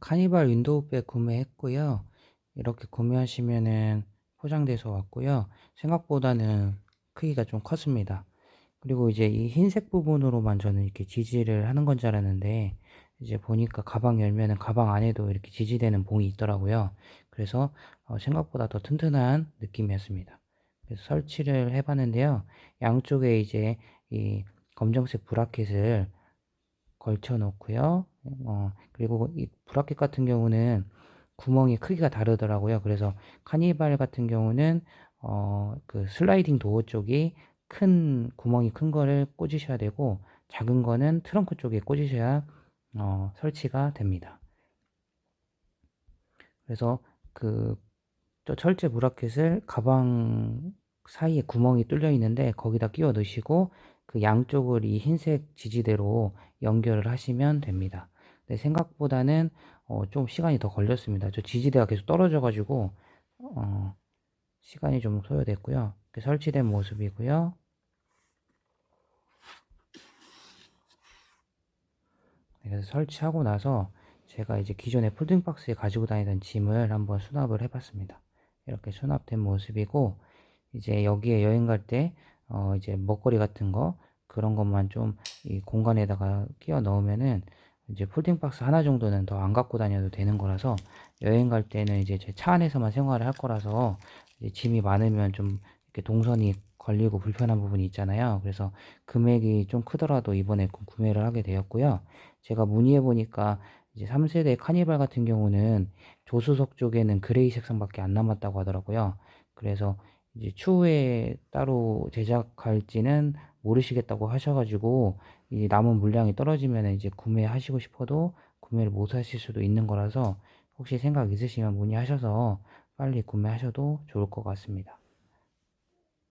카니발 윈도우백 구매했고요. 이렇게 구매하시면은 포장돼서 왔고요. 생각보다는 크기가 좀 컸습니다. 그리고 이제 이 흰색 부분으로만 저는 이렇게 지지를 하는 건 줄 알았는데 이제 보니까 가방 열면은 가방 안에도 이렇게 지지되는 봉이 있더라고요. 그래서 어, 생각보다 더 튼튼한 느낌이었습니다. 그래서 설치를 해봤는데요. 양쪽에 이제 이 검정색 브라켓을 걸쳐 놓고요. 어, 그리고 이 브라켓 같은 경우는 구멍이 크기가 다르더라고요. 그래서 카니발 같은 경우는 어, 그 슬라이딩 도어 쪽이 큰 구멍이 큰 거를 꽂으셔야 되고 작은 거는 트렁크 쪽에 꽂으셔야 어, 설치가 됩니다. 그래서 그 철제 브라켓을 가방 사이에 구멍이 뚫려 있는데 거기다 끼워 넣으시고 그 양쪽을 이 흰색 지지대로 연결을 하시면 됩니다. 네, 생각보다는 어, 좀 시간이 더 걸렸습니다. 저 지지대가 계속 떨어져 가지고 어, 시간이 좀 소요됐고요. 설치된 모습이고요. 네, 그래서 설치하고 나서 제가 이제 기존에 폴딩박스에 가지고 다니던 짐을 한번 수납을 해봤습니다. 이렇게 수납된 모습이고 이제 여기에 여행 갈때 어 이제 먹거리 같은 거 그런 것만 좀 이 공간에다가 끼워 넣으면은 이제 폴딩 박스 하나 정도는 더 안 갖고 다녀도 되는 거라서 여행 갈 때는 이제 제 차 안에서만 생활을 할 거라서 짐이 많으면 좀 이렇게 동선이 걸리고 불편한 부분이 있잖아요. 그래서 금액이 좀 크더라도 이번에 구매를 하게 되었고요. 제가 문의해 보니까 이제 3세대 카니발 같은 경우는 조수석 쪽에는 그레이 색상밖에 안 남았다고 하더라고요. 그래서 이제 추후에 따로 제작할지는 모르시겠다고 하셔가지고 이 남은 물량이 떨어지면 이제 구매하시고 싶어도 구매를 못 하실 수도 있는 거라서 혹시 생각 있으시면 문의하셔서 빨리 구매하셔도 좋을 것 같습니다.